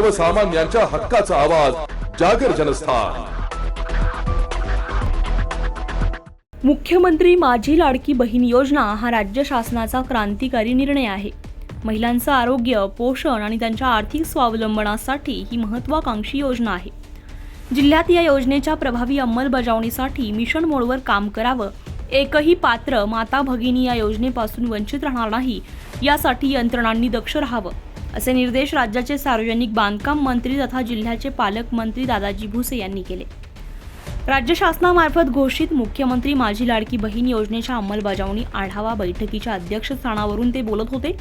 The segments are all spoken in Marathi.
सर्वसामान्यांच्या हक्काचा आवाज जागर जनस्थान. मुख्यमंत्री माझी लाडकी बहीण योजना हा राज्य शासनाचा क्रांतिकारी निर्णय आहे. महिलांचं आरोग्य पोषण आणि त्यांच्या आर्थिक स्वावलंबनासाठी ही महत्वाकांक्षी योजना आहे. जिल्ह्यात या योजनेच्या प्रभावी अंमलबजावणीसाठी मिशन मोडवर काम करावं एकही पात्र माता भगिनी या योजनेपासून वंचित राहणार नाही यासाठी यंत्रणांनी दक्ष राहावं. असे निर्देश राज्याचे सार्वजनिक बांधकाम मंत्री तथा जिल्ह्याचे पालकमंत्री दादाजी भुसे यांनी केले. राज्य शासनामार्फत घोषित मुख्यमंत्री माझी लाडकी बहीण योजनेच्या अंमलबजावणी आढावा बैठकीच्या अध्यक्षस्थानावरून ते बोलत होते.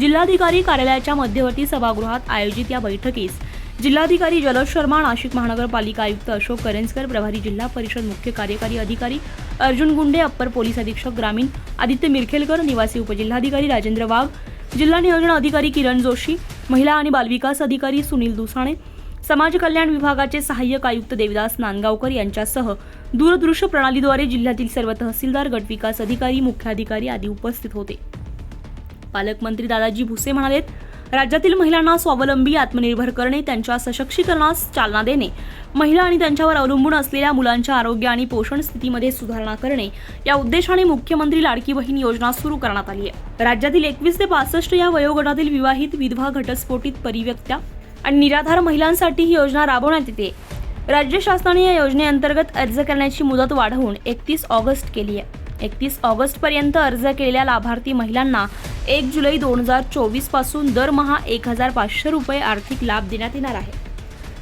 जिल्हाधिकारी कार्यालयाच्या मध्यवर्ती सभागृहात आयोजित या बैठकीस जिल्हाधिकारी जलज शर्मा नाशिक महानगरपालिका आयुक्त अशोक करंजकर प्रभारी जिल्हा परिषद मुख्य कार्यकारी अधिकारी अर्जुन गुंडे अप्पर पोलीस अधीक्षक ग्रामीण आदित्य मिरखेलकर निवासी उपजिल्हाधिकारी राजेंद्र वाघ जिल्हा नियोजन अधिकारी किरण जोशी महिला आणि बालविकास अधिकारी सुनील दुसाणे समाज कल्याण विभागाचे सहाय्यक आयुक्त देवदास नांदगावकर यांच्यासह दूरदृश्य प्रणालीद्वारे जिल्ह्यातील सर्व तहसीलदार गटविकास अधिकारी मुख्याधिकारी आदी उपस्थित होते. पालकमंत्री दादाजी भुसे म्हणालेत राज्यातील महिलांना स्वावलंबी आत्मनिर्भर करणे त्यांच्या सशक्तीकरणास चालना देणे महिला आणि त्यांच्यावर अवलंबून असलेल्या मुलांच्या आरोग्य आणि पोषण स्थितीमध्ये सुधारणा करणे या उद्देशाने मुख्यमंत्री लाडकी बहीण योजना सुरू करण्यात आली आहे. राज्यातील एकवीस ते पासष्ट या वयोगटातील विवाहित विधवा घटस्फोटित परिव्यक्त्या आणि निराधार महिलांसाठी ही योजना राबवण्यात येते. राज्य शासनाने या योजनेअंतर्गत अर्ज करण्याची मुदत वाढवून एकतीस ऑगस्ट केली आहे. एकतीस ऑगस्ट पर्यंत अर्ज केलेल्या लाभार्थी महिलांना एक जुलै दोन हजार चोवीसपासून दरमहा एक हजार पाचशे रुपये आर्थिक लाभ देण्यात येणार आहे.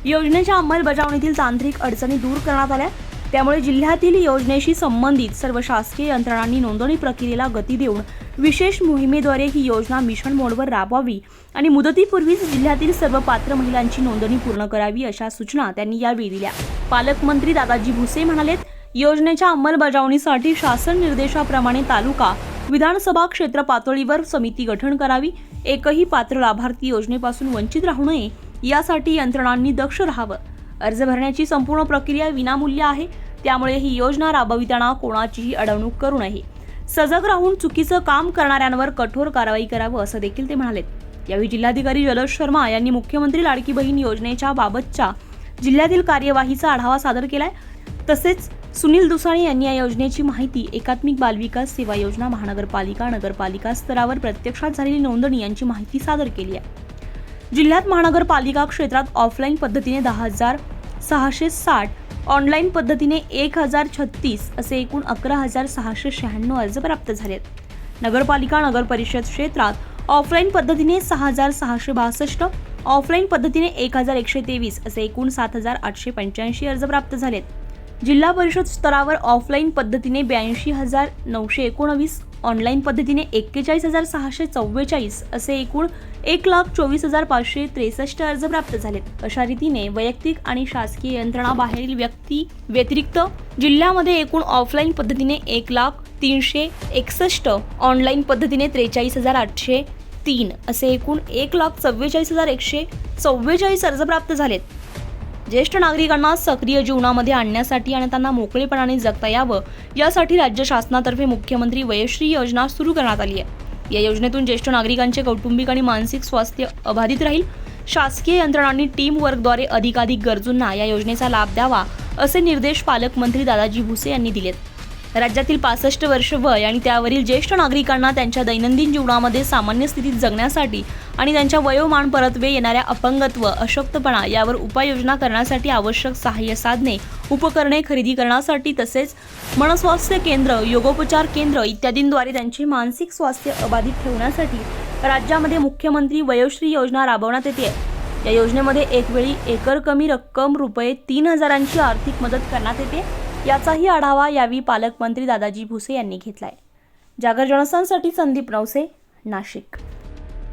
योजनेच्या अंमलबजावणीतील तांत्रिक अडचणी दूर करण्यात आल्या. त्यामुळे जिल्ह्यातील योजनेशी संबंधित सर्व शासकीय यंत्रणांनी नोंदणी प्रक्रियेला गती देऊन विशेष मोहिमेद्वारे ही योजना मिशन मोडवर राबवावी आणि मुदतीपूर्वीच जिल्ह्यातील सर्व पात्र महिलांची नोंदणी पूर्ण करावी अशा सूचना त्यांनी यावेळी दिल्या. पालकमंत्री दादाजी भुसे म्हणालेत योजनेच्या अंमलबजावणीसाठी शासन निर्देशाप्रमाणे तालुका विधानसभा क्षेत्र पातळीवर समिती गठन करावी एकही पात्र लाभार्थी योजनेपासून वंचित राहू नये यासाठी यंत्रणांनी दक्ष राहावं. अर्ज भरण्याची संपूर्ण प्रक्रिया विनामूल्य आहे त्यामुळे ही योजना राबविताना कोणाचीही अडवणूक करू नये. सजग राहून चुकीचं काम करणाऱ्यांवर कठोर कारवाई करावं असं देखील ते म्हणालेत. यावेळी जिल्हाधिकारी जलज शर्मा यांनी मुख्यमंत्री लाडकी बहीण योजनेच्या बाबतच्या जिल्ह्यातील कार्यवाहीचा आढावा सादर केलाय. तसेच सुनील दुसाणे यांनी या योजनेची माहिती एकात्मिक बालविकास सेवा योजना महानगरपालिका नगरपालिका स्तरावर प्रत्यक्षात झालेली नोंदणी यांची माहिती सादर केली आहे. जिल्ह्यात महानगरपालिका क्षेत्रात ऑफलाईन पद्धतीने दहा हजार सहाशे साठ ऑनलाईन पद्धतीने एक हजार छत्तीस असे एकूण अकरा हजार सहाशे शहाण्णव अर्ज प्राप्त झालेत नगरपालिका नगरपरिषद क्षेत्रात ऑफलाईन पद्धतीने सहा हजार सहाशे बासष्ट ऑफलाईन पद्धतीने एक हजार एकशे तेवीस असे एकूण सात हजार आठशे पंच्याऐंशी अर्ज प्राप्त झालेत. जिल्हा परिषद स्तरावर ऑफलाईन पद्धतीने ब्याऐंशी हजार नऊशे एकोणवीस ऑनलाईन पद्धतीने एक्केचाळीस हजार सहाशे चव्वेचाळीस असे एकूण एक लाख चोवीस हजार पाचशे त्रेसष्ट अर्ज प्राप्त झालेत. अशा रीतीने वैयक्तिक आणि शासकीय यंत्रणा बाहेरील व्यक्ती व्यतिरिक्त जिल्ह्यामध्ये एकूण ऑफलाईन पद्धतीने एक लाख तीनशे एकसष्ट ऑनलाईन पद्धतीने त्रेचाळीस हजार आठशे तीन असे एकूण एक लाख चव्वेचाळीस हजार एकशे चव्वेचाळीस अर्ज प्राप्त झालेत. ज्येष्ठ नागरिकांना सक्रिय जीवनामध्ये आणण्यासाठी आणि त्यांना मोकळेपणाने जगता यावं यासाठी राज्य शासनातर्फे मुख्यमंत्री वयश्री योजना सुरू करण्यात आली आहे. या योजनेतून ज्येष्ठ नागरिकांचे कौटुंबिक आणि मानसिक स्वास्थ्य अबाधित राहील. शासकीय यंत्रणांनी टीम वर्कद्वारे अधिकाधिक गरजूंना या योजनेचा लाभ द्यावा असे निर्देश पालकमंत्री दादाजी भुसे यांनी दिलेत. राज्यातील पासष्ट वर्ष वय आणि त्यावरील ज्येष्ठ नागरिकांना त्यांच्या दैनंदिन जीवनामध्ये सामान्य स्थितीत जगण्यासाठी आणि त्यांच्या वयोमान परत्वे येणाऱ्या अपंगत्व अशक्तपणा यावर उपाययोजना करण्यासाठी आवश्यक सहाय्य साधने उपकरणे खरेदी करण्यासाठी तसेच मनस्वास्थ्य केंद्र योगोपचार केंद्र इत्यादींद्वारे त्यांचे मानसिक स्वास्थ्य अबाधित ठेवण्यासाठी राज्यामध्ये मुख्यमंत्री वयोश्री योजना राबवण्यात येते. या योजनेमध्ये एकवेळी एकर कमी रक्कम रुपये तीन हजारांची आर्थिक मदत करण्यात येते. याचाही आढावा यावेळी पालकमंत्री दादाजी भुसे यांनी घेतलाय. जागर जनसांसाठी संदीप नवसे नाशिक.